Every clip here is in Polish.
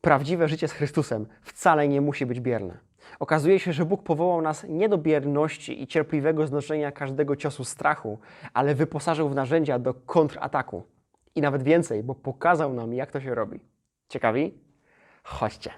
Prawdziwe życie z Chrystusem wcale nie musi być bierne. Okazuje się, że Bóg powołał nas nie do bierności i cierpliwego znoszenia każdego ciosu strachu, ale wyposażył w narzędzia do kontrataku. I nawet więcej, bo pokazał nam, jak to się robi. Ciekawi? Chodźcie.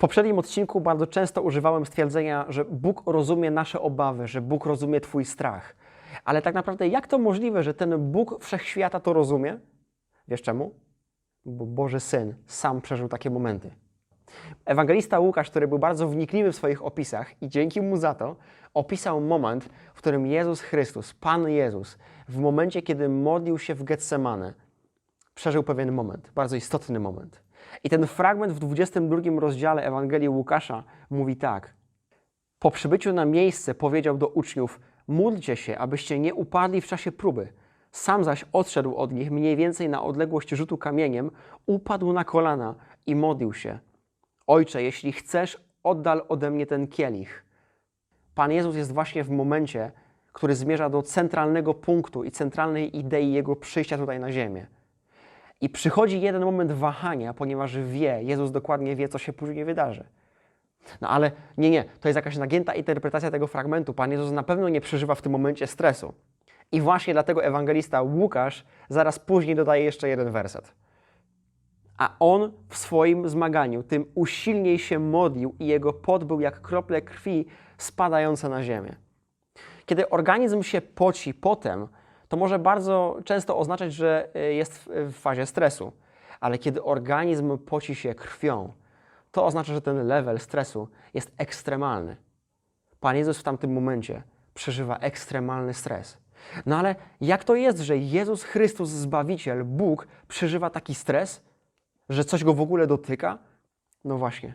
Poprzednim odcinku bardzo często używałem stwierdzenia, że Bóg rozumie nasze obawy, że Bóg rozumie Twój strach. Ale tak naprawdę, jak to możliwe, że ten Bóg wszechświata to rozumie? Wiesz czemu? Bo Boży Syn sam przeżył takie momenty. Ewangelista Łukasz, który był bardzo wnikliwy w swoich opisach i dzięki mu za to opisał moment, w którym Jezus Chrystus, Pan Jezus, w momencie, kiedy modlił się w Getsemane, przeżył pewien moment, bardzo istotny moment. I ten fragment w 22 rozdziale Ewangelii Łukasza mówi tak. Po przybyciu na miejsce powiedział do uczniów: Módlcie się, abyście nie upadli w czasie próby. Sam zaś odszedł od nich mniej więcej na odległość rzutu kamieniem, upadł na kolana i modlił się: Ojcze, jeśli chcesz, oddal ode mnie ten kielich. Pan Jezus jest właśnie w momencie, który zmierza do centralnego punktu i centralnej idei Jego przyjścia tutaj na ziemię. I przychodzi jeden moment wahania, ponieważ wie, Jezus dokładnie wie, co się później wydarzy. No ale nie, nie, to jest jakaś nagięta interpretacja tego fragmentu. Pan Jezus na pewno nie przeżywa w tym momencie stresu. I właśnie dlatego ewangelista Łukasz zaraz później dodaje jeszcze jeden werset. A on w swoim zmaganiu tym usilniej się modlił i jego pot był jak krople krwi spadające na ziemię. Kiedy organizm się poci potem, to może bardzo często oznaczać, że y, jest w fazie stresu. Ale kiedy organizm poci się krwią, to oznacza, że ten level stresu jest ekstremalny. Pan Jezus w tamtym momencie przeżywa ekstremalny stres. No ale jak to jest, że Jezus Chrystus, Zbawiciel, Bóg, przeżywa taki stres, że coś go w ogóle dotyka? No właśnie,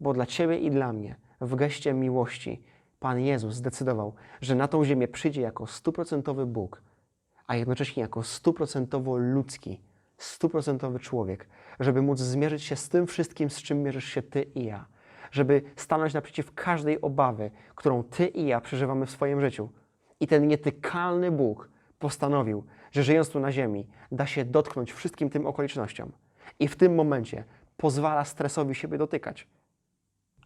bo dla Ciebie i dla mnie w geście miłości Pan Jezus zdecydował, że na tą ziemię przyjdzie jako stuprocentowy Bóg, a jednocześnie jako stuprocentowo ludzki, stuprocentowy człowiek, żeby móc zmierzyć się z tym wszystkim, z czym mierzysz się Ty i ja. Żeby stanąć naprzeciw każdej obawy, którą Ty i ja przeżywamy w swoim życiu. I ten nietykalny Bóg postanowił, że żyjąc tu na ziemi, da się dotknąć wszystkim tym okolicznościom. I w tym momencie pozwala stresowi siebie dotykać.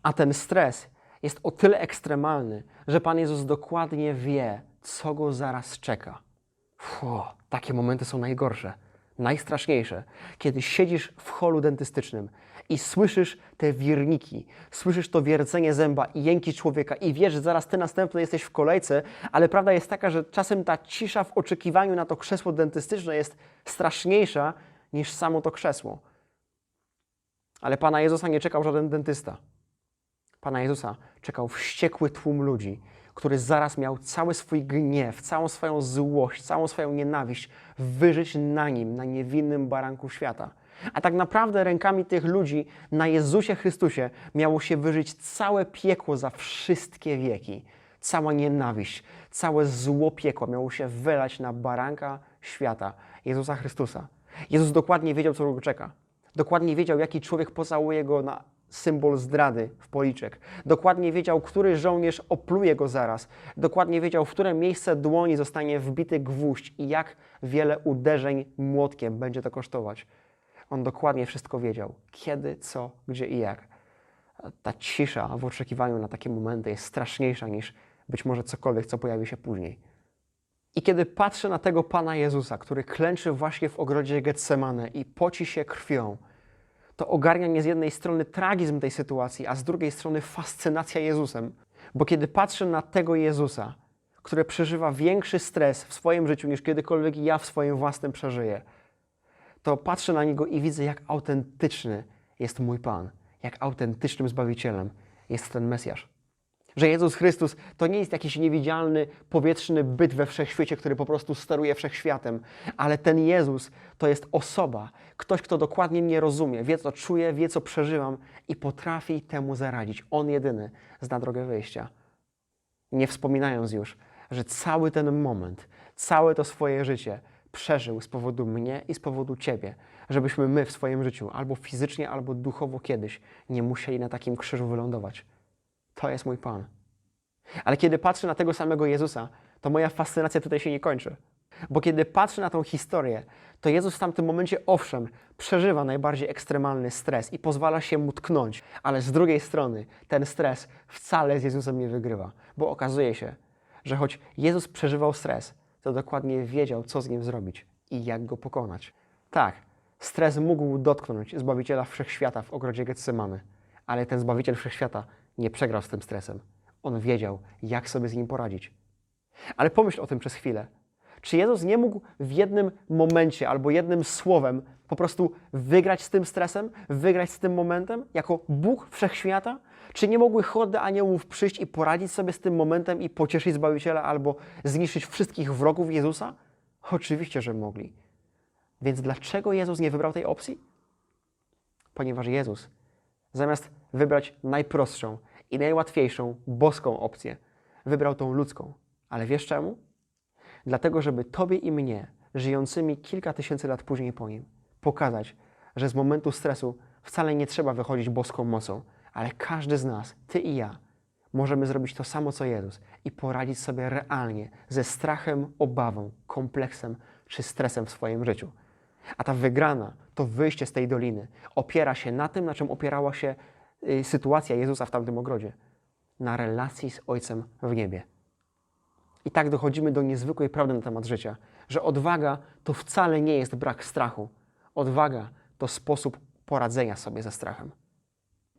A ten stres jest o tyle ekstremalny, że Pan Jezus dokładnie wie, co go zaraz czeka. Fu, takie momenty są najgorsze, najstraszniejsze. Kiedy siedzisz w holu dentystycznym i słyszysz te wirniki, słyszysz to wiercenie zęba i jęki człowieka i wiesz, że zaraz ty następny jesteś w kolejce, ale prawda jest taka, że czasem ta cisza w oczekiwaniu na to krzesło dentystyczne jest straszniejsza niż samo to krzesło. Ale Pana Jezusa nie czekał żaden dentysta. Pana Jezusa czekał wściekły tłum ludzi, który zaraz miał cały swój gniew, całą swoją złość, całą swoją nienawiść wyżyć na nim, na niewinnym baranku świata. A tak naprawdę rękami tych ludzi na Jezusie Chrystusie miało się wyżyć całe piekło za wszystkie wieki. Cała nienawiść, całe zło piekła miało się wylać na baranka świata, Jezusa Chrystusa. Jezus dokładnie wiedział, co go czeka. Dokładnie wiedział, jaki człowiek pocałuje go na symbol zdrady w policzek. Dokładnie wiedział, który żołnierz opluje go zaraz. Dokładnie wiedział, w które miejsce dłoni zostanie wbity gwóźdź i jak wiele uderzeń młotkiem będzie to kosztować. On dokładnie wszystko wiedział. Kiedy, co, gdzie i jak. Ta cisza w oczekiwaniu na takie momenty jest straszniejsza niż być może cokolwiek, co pojawi się później. I kiedy patrzę na tego Pana Jezusa, który klęczy właśnie w ogrodzie Getsemane i poci się krwią, to ogarnia mnie z jednej strony tragizm tej sytuacji, a z drugiej strony fascynacja Jezusem. Bo kiedy patrzę na tego Jezusa, który przeżywa większy stres w swoim życiu niż kiedykolwiek ja w swoim własnym przeżyję, to patrzę na niego i widzę, jak autentyczny jest mój Pan, jak autentycznym Zbawicielem jest ten Mesjasz. Że Jezus Chrystus to nie jest jakiś niewidzialny, powietrzny byt we wszechświecie, który po prostu steruje wszechświatem, ale ten Jezus to jest osoba, ktoś, kto dokładnie mnie rozumie, wie co czuję, wie co przeżywam i potrafi temu zaradzić. On jedyny zna drogę wyjścia. Nie wspominając już, że cały ten moment, całe to swoje życie przeżył z powodu mnie i z powodu Ciebie, żebyśmy my w swoim życiu albo fizycznie, albo duchowo kiedyś nie musieli na takim krzyżu wylądować. To jest mój Pan. Ale kiedy patrzę na tego samego Jezusa, to moja fascynacja tutaj się nie kończy. Bo kiedy patrzę na tą historię, to Jezus w tamtym momencie, owszem, przeżywa najbardziej ekstremalny stres i pozwala się mu tknąć, ale z drugiej strony ten stres wcale z Jezusem nie wygrywa, bo okazuje się, że choć Jezus przeżywał stres, to dokładnie wiedział, co z nim zrobić i jak go pokonać. Tak, stres mógł dotknąć Zbawiciela Wszechświata w ogrodzie Getsemany, ale ten Zbawiciel Wszechświata nie przegrał z tym stresem. On wiedział, jak sobie z nim poradzić. Ale pomyśl o tym przez chwilę. Czy Jezus nie mógł w jednym momencie albo jednym słowem po prostu wygrać z tym stresem, wygrać z tym momentem jako Bóg wszechświata? Czy nie mogły hordy aniołów przyjść i poradzić sobie z tym momentem i pocieszyć Zbawiciela albo zniszczyć wszystkich wrogów Jezusa? Oczywiście, że mogli. Więc dlaczego Jezus nie wybrał tej opcji? Ponieważ Jezus, zamiast wybrać najprostszą i najłatwiejszą boską opcję, wybrał tą ludzką. Ale wiesz czemu? Dlatego, żeby Tobie i mnie, żyjącymi kilka tysięcy lat później po nim, pokazać, że z momentu stresu wcale nie trzeba wychodzić boską mocą, ale każdy z nas, Ty i ja, możemy zrobić to samo co Jezus i poradzić sobie realnie ze strachem, obawą, kompleksem czy stresem w swoim życiu. A ta wygrana, to wyjście z tej doliny, opiera się na tym, na czym opierała się sytuacja Jezusa w tamtym ogrodzie na relacji z Ojcem w niebie. I tak dochodzimy do niezwykłej prawdy na temat życia, że odwaga to wcale nie jest brak strachu. Odwaga to sposób poradzenia sobie ze strachem.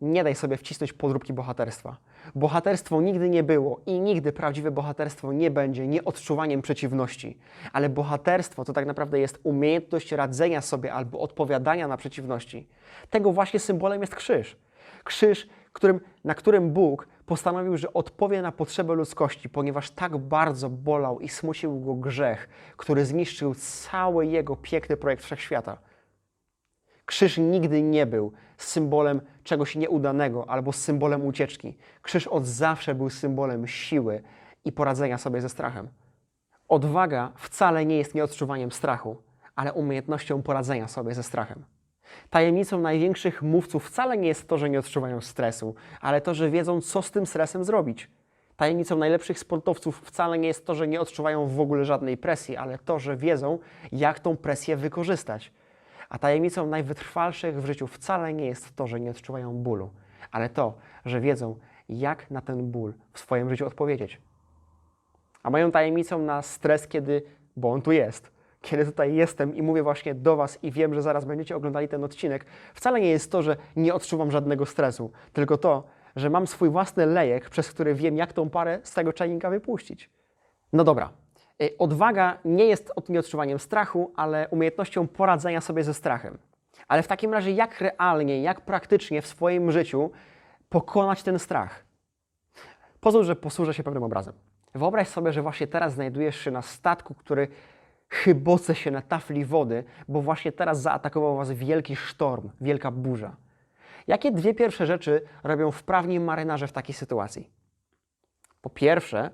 Nie daj sobie wcisnąć podróbki bohaterstwa. Bohaterstwo nigdy nie było i nigdy prawdziwe bohaterstwo nie będzie nie odczuwaniem przeciwności, ale bohaterstwo to tak naprawdę jest umiejętność radzenia sobie albo odpowiadania na przeciwności. Tego właśnie symbolem jest krzyż. Krzyż, którym, na którym Bóg postanowił, że odpowie na potrzebę ludzkości, ponieważ tak bardzo bolał i smucił go grzech, który zniszczył cały jego piękny projekt wszechświata. Krzyż nigdy nie był symbolem czegoś nieudanego albo symbolem ucieczki. Krzyż od zawsze był symbolem siły i poradzenia sobie ze strachem. Odwaga wcale nie jest nieodczuwaniem strachu, ale umiejętnością poradzenia sobie ze strachem. Tajemnicą największych mówców wcale nie jest to, że nie odczuwają stresu, ale to, że wiedzą, co z tym stresem zrobić. Tajemnicą najlepszych sportowców wcale nie jest to, że nie odczuwają w ogóle żadnej presji, ale to, że wiedzą, jak tą presję wykorzystać. A tajemnicą najwytrwalszych w życiu wcale nie jest to, że nie odczuwają bólu, ale to, że wiedzą, jak na ten ból w swoim życiu odpowiedzieć. A moją tajemnicą na stres, kiedy, bo on tu jest, kiedy tutaj jestem i mówię właśnie do Was i wiem, że zaraz będziecie oglądali ten odcinek, wcale nie jest to, że nie odczuwam żadnego stresu, tylko to, że mam swój własny lejek, przez który wiem, jak tą parę z tego czajnika wypuścić. No dobra. Y, Odwaga nie jest od- nieodczuwaniem strachu, ale umiejętnością poradzenia sobie ze strachem. Ale w takim razie, jak realnie, jak praktycznie w swoim życiu pokonać ten strach? Pozwól, że posłużę się pewnym obrazem. Wyobraź sobie, że właśnie teraz znajdujesz się na statku, który chyboce się na tafli wody, bo właśnie teraz zaatakował Was wielki sztorm, wielka burza. Jakie dwie pierwsze rzeczy robią wprawni marynarze w takiej sytuacji? Po pierwsze,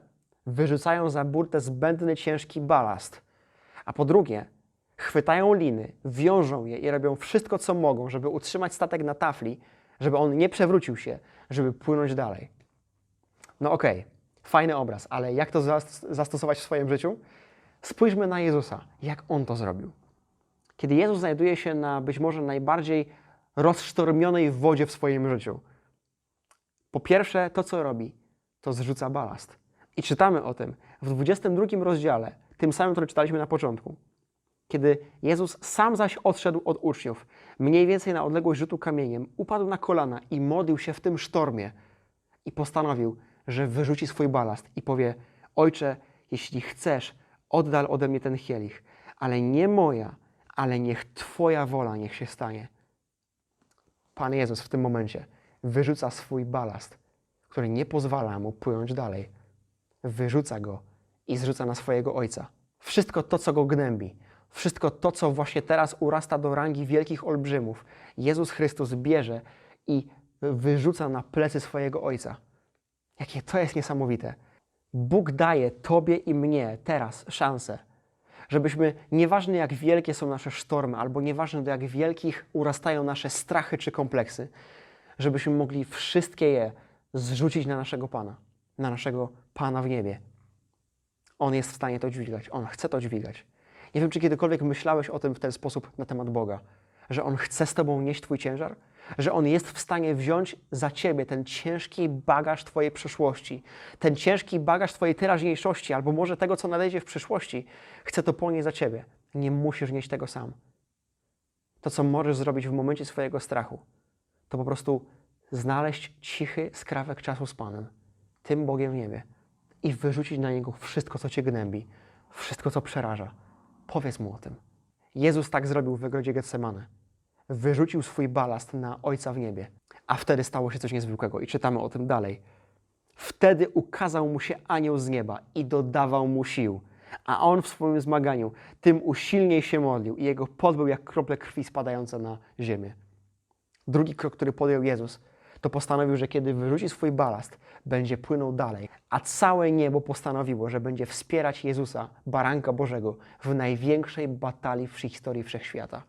wyrzucają za burtę zbędny, ciężki balast. A po drugie, chwytają liny, wiążą je i robią wszystko, co mogą, żeby utrzymać statek na tafli, żeby on nie przewrócił się, żeby płynąć dalej. No okej, fajny obraz, ale jak to zas- zastosować w swoim życiu? Spójrzmy na Jezusa, jak On to zrobił. Kiedy Jezus znajduje się na być może najbardziej rozsztormionej wodzie w swoim życiu, po pierwsze, to co robi, to zrzuca balast. I czytamy o tym w 22 rozdziale, tym samym, który czytaliśmy na początku. Kiedy Jezus sam zaś odszedł od uczniów, mniej więcej na odległość rzutu kamieniem, upadł na kolana i modlił się w tym sztormie i postanowił, że wyrzuci swój balast i powie: Ojcze, jeśli chcesz, oddal ode mnie ten kielich, ale nie moja, ale niech Twoja wola niech się stanie. Pan Jezus w tym momencie wyrzuca swój balast, który nie pozwala mu płynąć dalej. Wyrzuca go i zrzuca na swojego Ojca. Wszystko to, co go gnębi, wszystko to, co właśnie teraz urasta do rangi wielkich olbrzymów, Jezus Chrystus bierze i wyrzuca na plecy swojego Ojca. Jakie to jest niesamowite. Bóg daje Tobie i mnie teraz szansę, żebyśmy, nieważne jak wielkie są nasze sztormy, albo nieważne do jak wielkich urastają nasze strachy czy kompleksy, żebyśmy mogli wszystkie je zrzucić na naszego Pana, na naszego Pana w niebie. On jest w stanie to dźwigać, On chce to dźwigać. Nie wiem, czy kiedykolwiek myślałeś o tym w ten sposób na temat Boga, że On chce z Tobą nieść Twój ciężar, że On jest w stanie wziąć za Ciebie ten ciężki bagaż Twojej przeszłości, ten ciężki bagaż Twojej teraźniejszości, albo może tego, co nadejdzie w przyszłości. Chce to ponieść za Ciebie. Nie musisz nieść tego sam. To, co możesz zrobić w momencie swojego strachu, to po prostu znaleźć cichy skrawek czasu z Panem, tym Bogiem w niebie i wyrzucić na Niego wszystko, co Cię gnębi, wszystko, co przeraża. Powiedz Mu o tym. Jezus tak zrobił w wygrodzie Getsemane. Wyrzucił swój balast na Ojca w niebie, a wtedy stało się coś niezwykłego i czytamy o tym dalej. Wtedy ukazał mu się anioł z nieba i dodawał mu sił, a on w swoim zmaganiu tym usilniej się modlił i jego pot był jak krople krwi spadające na ziemię. Drugi krok, który podjął Jezus, to postanowił, że kiedy wyrzuci swój balast, będzie płynął dalej, a całe niebo postanowiło, że będzie wspierać Jezusa, baranka Bożego, w największej batalii w historii wszechświata.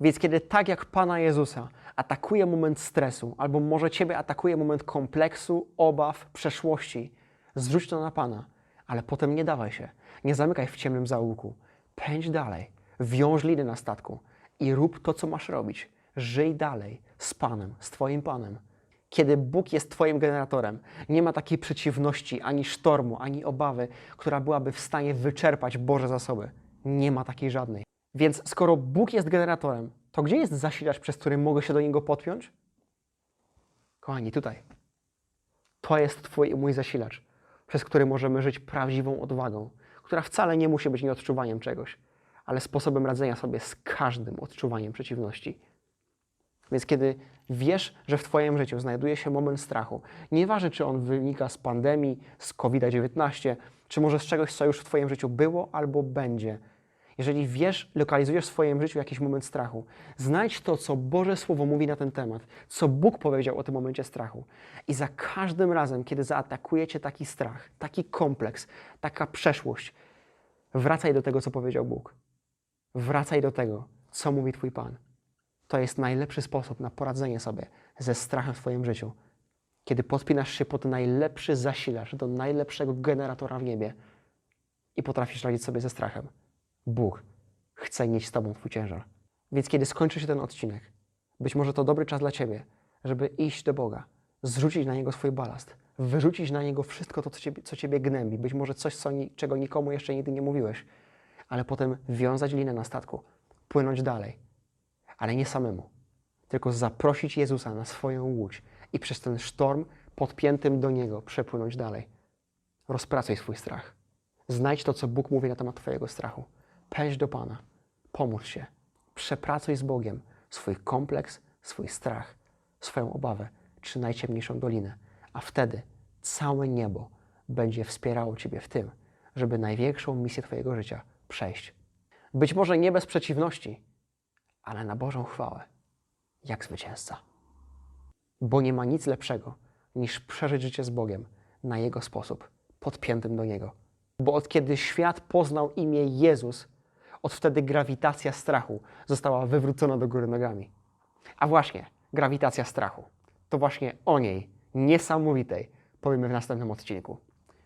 Więc kiedy tak jak Pana Jezusa atakuje moment stresu, albo może Ciebie atakuje moment kompleksu, obaw, przeszłości, zrzuć to na Pana, ale potem nie dawaj się, nie zamykaj w ciemnym zaułku. Pędź dalej, wiąż liny na statku i rób to, co masz robić. Żyj dalej z Panem, z Twoim Panem. Kiedy Bóg jest Twoim generatorem, nie ma takiej przeciwności, ani sztormu, ani obawy, która byłaby w stanie wyczerpać Boże zasoby. Nie ma takiej żadnej. Więc skoro Bóg jest generatorem, to gdzie jest zasilacz, przez który mogę się do niego podpiąć? Kochani, tutaj. To jest Twój i mój zasilacz, przez który możemy żyć prawdziwą odwagą, która wcale nie musi być nieodczuwaniem czegoś, ale sposobem radzenia sobie z każdym odczuwaniem przeciwności. Więc kiedy wiesz, że w Twoim życiu znajduje się moment strachu, nieważne czy on wynika z pandemii, z COVID-19, czy może z czegoś, co już w Twoim życiu było albo będzie, jeżeli wiesz, lokalizujesz w swoim życiu jakiś moment strachu, znajdź to, co Boże Słowo mówi na ten temat, co Bóg powiedział o tym momencie strachu. I za każdym razem, kiedy zaatakuje cię taki strach, taki kompleks, taka przeszłość, wracaj do tego, co powiedział Bóg. Wracaj do tego, co mówi Twój Pan. To jest najlepszy sposób na poradzenie sobie ze strachem w Twoim życiu. Kiedy podpinasz się pod najlepszy zasilacz, do najlepszego generatora w niebie i potrafisz radzić sobie ze strachem. Bóg chce nieść z Tobą Twój ciężar. Więc kiedy skończy się ten odcinek, być może to dobry czas dla Ciebie, żeby iść do Boga, zrzucić na Niego swój balast, wyrzucić na Niego wszystko to, co Ciebie, co ciebie gnębi, być może coś, co, czego nikomu jeszcze nigdy nie mówiłeś, ale potem wiązać linę na statku, płynąć dalej, ale nie samemu, tylko zaprosić Jezusa na swoją łódź i przez ten sztorm podpiętym do Niego przepłynąć dalej. Rozpracuj swój strach. Znajdź to, co Bóg mówi na temat Twojego strachu. Pędź do Pana. Pomóż się. Przepracuj z Bogiem swój kompleks, swój strach, swoją obawę czy najciemniejszą dolinę. A wtedy całe niebo będzie wspierało Ciebie w tym, żeby największą misję Twojego życia przejść. Być może nie bez przeciwności, ale na Bożą chwałę, jak zwycięzca. Bo nie ma nic lepszego niż przeżyć życie z Bogiem na Jego sposób, podpiętym do Niego. Bo od kiedy świat poznał imię Jezus, od wtedy grawitacja strachu została wywrócona do góry nogami. A właśnie, grawitacja strachu. To właśnie o niej, niesamowitej, powiemy w następnym odcinku.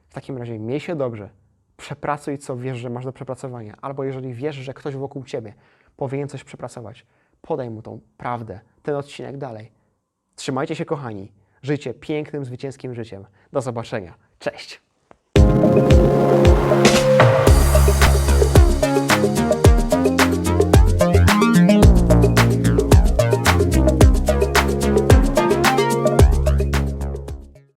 W takim razie miej się dobrze, przepracuj, co wiesz, że masz do przepracowania, albo jeżeli wiesz, że ktoś wokół ciebie powinien coś przepracować, podaj mu tą prawdę, ten odcinek dalej. Trzymajcie się, kochani. Żyjcie pięknym, zwycięskim życiem. Do zobaczenia. Cześć!